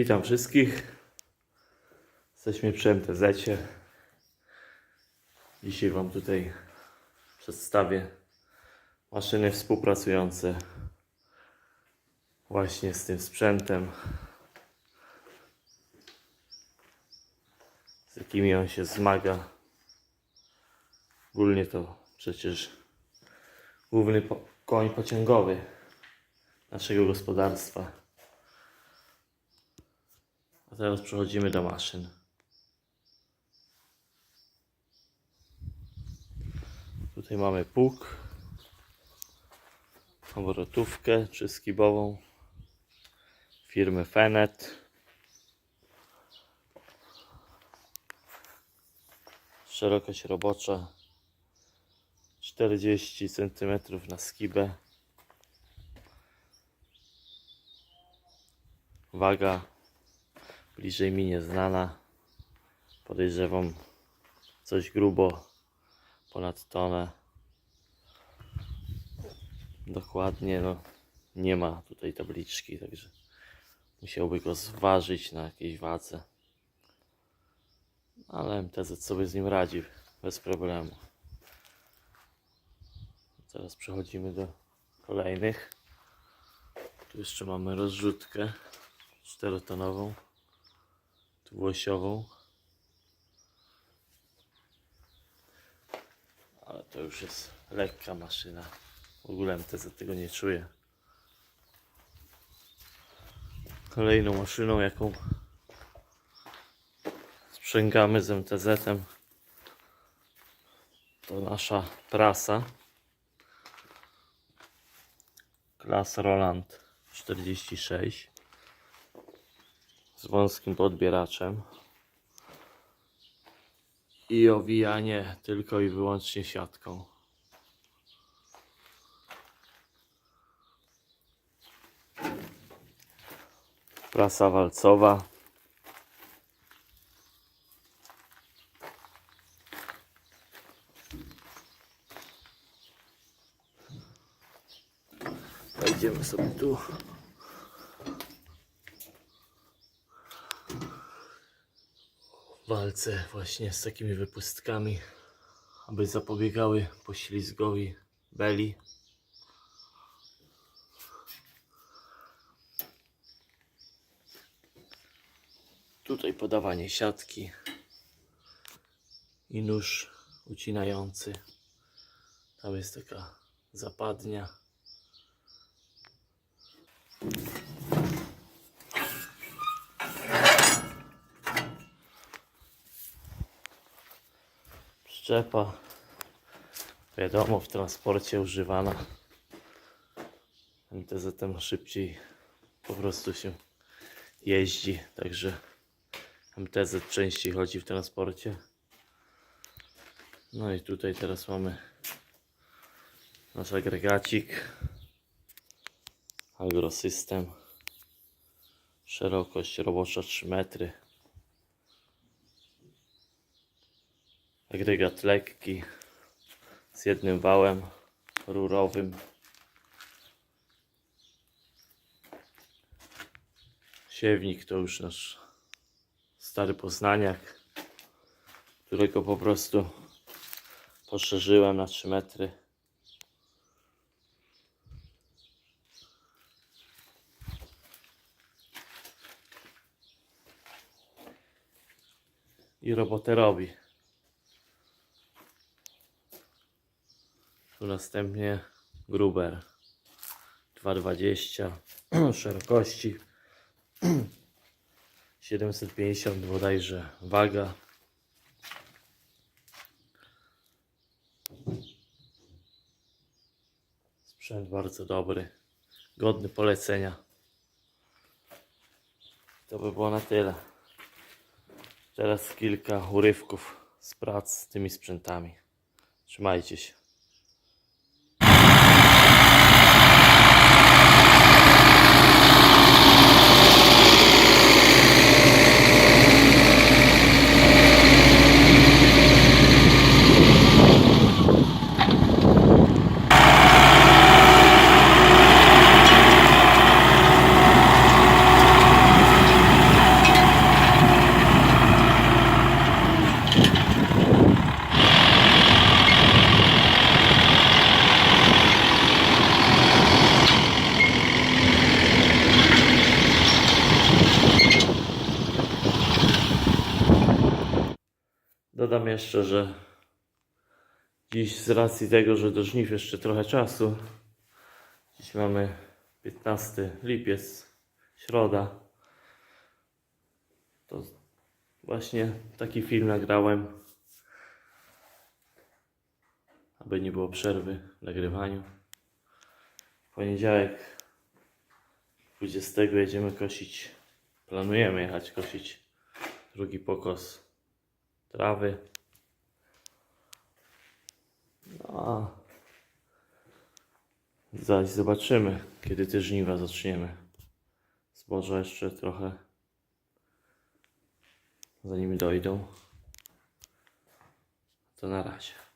Witam wszystkich. Jesteśmy przy MTZ. -cie. Dzisiaj Wam tutaj przedstawię maszyny współpracujące właśnie z tym sprzętem, z jakimi on się zmaga. Ogólnie to przecież główny koń pociągowy naszego gospodarstwa. Teraz przechodzimy do maszyn. Tutaj mamy pług, obrotówkę trzyskibową firmy Fenet. Szerokość robocza 40 cm na skibę. Waga bliżej mi nieznana. Podejrzewam coś grubo ponad tonę. Dokładnie, no nie ma tutaj tabliczki, także musiałby go zważyć na jakiejś wadze. Ale MTZ sobie z nim radzi bez problemu. Teraz przechodzimy do kolejnych. Tu jeszcze mamy rozrzutkę czterotonową, dwuosiową. Ale to już jest lekka maszyna. W ogóle MTZ tego nie czuje. Kolejną maszyną, jaką sprzęgamy z MTZ-em, to nasza prasa. Klasa Roland 46 z wąskim podbieraczem i owijanie tylko i wyłącznie siatką. Prasa walcowa. Wejdziemy sobie tu. Walce właśnie z takimi wypustkami, aby zapobiegały poślizgowi beli. Tutaj podawanie siatki i nóż ucinający. Tam jest taka zapadnia. Szczepa. Wiadomo, w transporcie używana. MTZ-em szybciej po prostu się jeździ, także MTZ częściej chodzi w transporcie. No i tutaj teraz mamy nasz agregacik. Agrosystem. Szerokość robocza 3 metry. Agregat lekki z jednym wałem rurowym. Siewnik to już nasz stary poznaniak, którego po prostu poszerzyłem na 3 metry. I robotę robi. Tu następnie Gruber. 220 szerokości. 750 bodajże waga. Sprzęt bardzo dobry. Godny polecenia. To by było na tyle. Teraz kilka urywków z prac z tymi sprzętami. Trzymajcie się Dodam jeszcze, że dziś z racji tego, że do żniw jeszcze trochę czasu, dziś mamy 15 lipiec, środa, to właśnie taki film nagrałem, aby nie było przerwy w nagrywaniu. Poniedziałek 20 jedziemy kosić, planujemy jechać kosić drugi pokos trawy. No, zaś zobaczymy, kiedy te żniwa zaczniemy. Zboża jeszcze trochę, zanim dojdą. To na razie.